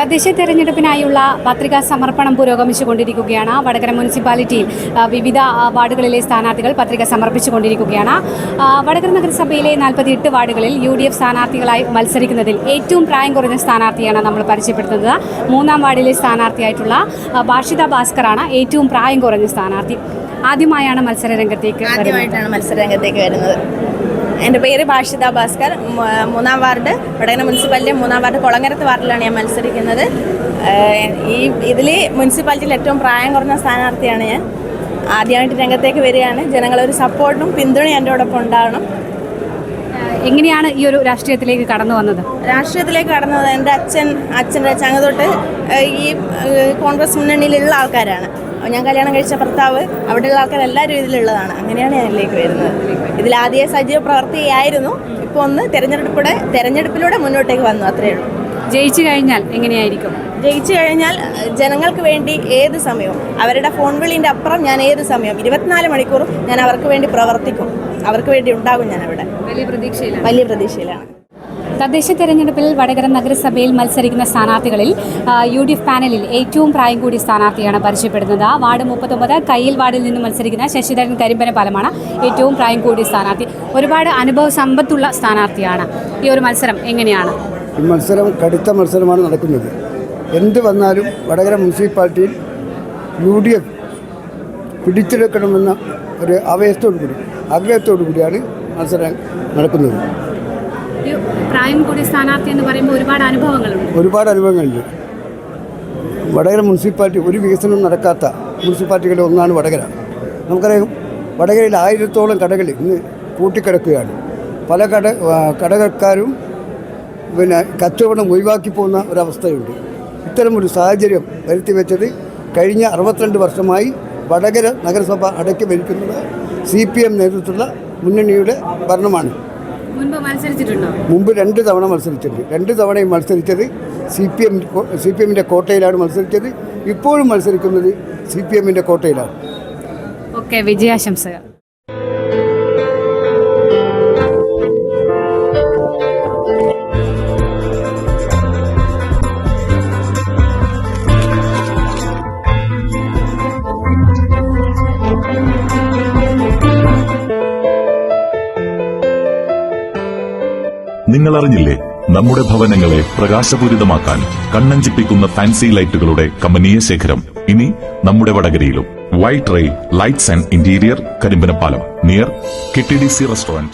തദ്ദേശ തെരഞ്ഞെടുപ്പിനായുള്ള പത്രികാ സമർപ്പണം പുരോഗമിച്ചുകൊണ്ടിരിക്കുകയാണ്. വടകര മുനിസിപ്പാലിറ്റിയിൽ വിവിധ വാർഡുകളിലെ സ്ഥാനാർത്ഥികൾ പത്രിക സമർപ്പിച്ചുകൊണ്ടിരിക്കുകയാണ്. കൊണ്ടിരിക്കുകയാണ് വടകര നഗരസഭയിലെ നാൽപ്പത്തി എട്ട് വാർഡുകളിൽ യു ഡി എഫ് സ്ഥാനാർത്ഥികളായി മത്സരിക്കുന്നതിൽ ഏറ്റവും പ്രായം കുറഞ്ഞ സ്ഥാനാർത്ഥിയാണ് നമ്മൾ പരിചയപ്പെടുത്തുന്നത്. മൂന്നാം വാർഡിലെ സ്ഥാനാർത്ഥിയായിട്ടുള്ള ഭാഷിത ഭാസ്കറാണ് ഏറ്റവും പ്രായം കുറഞ്ഞ സ്ഥാനാർത്ഥി. ആദ്യമായാണ് മത്സര രംഗത്തേക്ക് ആദ്യമായിട്ടാണ് ആദ്യമായിട്ടാണ് മത്സരരംഗത്തേക്ക് വരുന്നത്. എന്റെ പേര് ഭാഷിത ഭാസ്കർ. മൂന്നാം വാർഡ് വടകര മുനിസിപ്പാലിറ്റി മൂന്നാം വാർഡ് കുളങ്ങരത്ത് വാർഡിലാണ് ഞാൻ മത്സരിക്കുന്നത്. ഈ ഇതിൽ മുനിസിപ്പാലിറ്റിയിൽ ഏറ്റവും പ്രായം കുറഞ്ഞ സ്ഥാനാർത്ഥിയാണ് ഞാൻ. ആദ്യമായിട്ട് രംഗത്തേക്ക് വരികയാണ്. ജനങ്ങളൊരു സപ്പോർട്ടും പിന്തുണയും എന്റെ ഒപ്പം ഉണ്ടാവണം. എങ്ങനെയാണ് ഈ ഒരു രാഷ്ട്രീയത്തിലേക്ക് കടന്നു വന്നത്? രാഷ്ട്രീയത്തിലേക്ക് കടന്നു വന്നത് എന്റെ അച്ഛൻ അച്ഛന്റെ ചങ്ങ തൊട്ട് ഈ കോൺഗ്രസ് മുന്നണിയിലുള്ള ആൾക്കാരാണ്. ഞാൻ കല്യാണം കഴിച്ച ഭർത്താവ് അവിടെയുള്ള ആൾക്കാർ എല്ലാ രീതിയിലുള്ളതാണ്. അങ്ങനെയാണ് ഞാൻ ഇതിലേക്ക് വരുന്നത്. ഇതിൽ ആദ്യ സജീവ പ്രവർത്തിയായിരുന്നു. ഇപ്പോൾ ഒന്ന് തെരഞ്ഞെടുപ്പിലൂടെ തെരഞ്ഞെടുപ്പിലൂടെ മുന്നോട്ടേക്ക് വന്നു അത്രയേ ഉള്ളൂ. ജയിച്ചു കഴിഞ്ഞാൽ എങ്ങനെയായിരിക്കും? ജയിച്ചു കഴിഞ്ഞാൽ ജനങ്ങൾക്ക് വേണ്ടി ഏത് സമയവും അവരുടെ ഫോൺ വിളിന്റെ അപ്പുറം ഞാൻ ഏത് സമയവും ഇരുപത്തിനാല് മണിക്കൂറും ഞാൻ അവർക്ക് വേണ്ടി പ്രവർത്തിക്കും. അവർക്ക് വേണ്ടി ഉണ്ടാകും ഞാൻ അവിടെ വലിയ പ്രതീക്ഷയിലാണ്. വലിയ പ്രതീക്ഷയിലാണ്. തദ്ദേശ തെരഞ്ഞെടുപ്പിൽ വടകര നഗരസഭയിൽ മത്സരിക്കുന്ന സ്ഥാനാർത്ഥികളിൽ യു ഡി എഫ് പാനലിൽ ഏറ്റവും പ്രായം കൂടിയ സ്ഥാനാർത്ഥിയാണ് പരിചയപ്പെടുന്നത്. വാർഡ് മുപ്പത്തൊമ്പത് കയ്യിൽ വാർഡിൽ നിന്ന് മത്സരിക്കുന്ന ശശിധരൻ കരിമ്പന പാലമാണ് ഏറ്റവും പ്രായം കൂടിയ സ്ഥാനാർത്ഥി. ഒരുപാട് അനുഭവ സമ്പത്തുള്ള സ്ഥാനാർത്ഥിയാണ് ഈ ഒരു മത്സരം. എങ്ങനെയാണ്? ഈ മത്സരം കടുത്ത മത്സരമാണ് നടക്കുന്നത്. എന്ത് വന്നാലും വടകര മുനിസിപ്പാലിറ്റിയിൽ യു ഡി എഫ് പിടിച്ചെടുക്കണമെന്ന ഒരു ആവേശത്തോടു കൂടി ആഗ്രഹത്തോടു കൂടിയാണ് മത്സരം നടക്കുന്നത്. പ്രായം കൂടിയ സ്ഥാനാർത്ഥി എന്ന് പറയുമ്പോൾ ഒരുപാട് അനുഭവങ്ങളുണ്ട്. ഒരുപാട് അനുഭവങ്ങളുണ്ട്. വടകര മുനിസിപ്പാലിറ്റി ഒരു വികസനം നടക്കാത്ത മുനിസിപ്പാലിറ്റികളിൽ ഒന്നാണ് വടകര. നമുക്കറിയാം വടകരയിൽ ആയിരത്തോളം കടകൾ ഇന്ന് കൂട്ടിക്കിടക്കുകയാണ് പല കട കടകക്കാരും പിന്നെ കച്ചവടം ഒഴിവാക്കി പോകുന്ന ഒരവസ്ഥയുണ്ട്. ഒരു സാഹചര്യം വരുത്തി വെച്ചത് കഴിഞ്ഞ അറുപത്തിരണ്ട് വർഷമായി വടകര നഗരസഭ അടക്കി ഭരിക്കുന്നത് സി പി എം നേതൃത്വത്തിലുള്ള മുന്നണിയുടെ ഭരണമാണ്. മുമ്പ് രണ്ട് തവണ മത്സരിച്ചിട്ടുണ്ട്. രണ്ട് തവണയും മത്സരിച്ചത് C P M C P എമ്മിന്റെ കോട്ടയിലാണ് മത്സരിച്ചത്. ഇപ്പോഴും മത്സരിക്കുന്നത് സി പി എമ്മിന്റെ കോട്ടയിലാണ്. ഓക്കെ വിജയാശംസകൾ. നിങ്ങൾ അറിഞ്ഞില്ലേ നമ്മുടെ ഭവനങ്ങളെ പ്രകാശപൂരിതമാക്കാൻ കണ്ണഞ്ചിപ്പിക്കുന്ന ഫാൻസി ലൈറ്റുകളുടെ കമനീയ ശേഖരം. ഇനി നമ്മുടെ വടകരയിലും. White rail lights and interior Karimbanappalam near K restaurant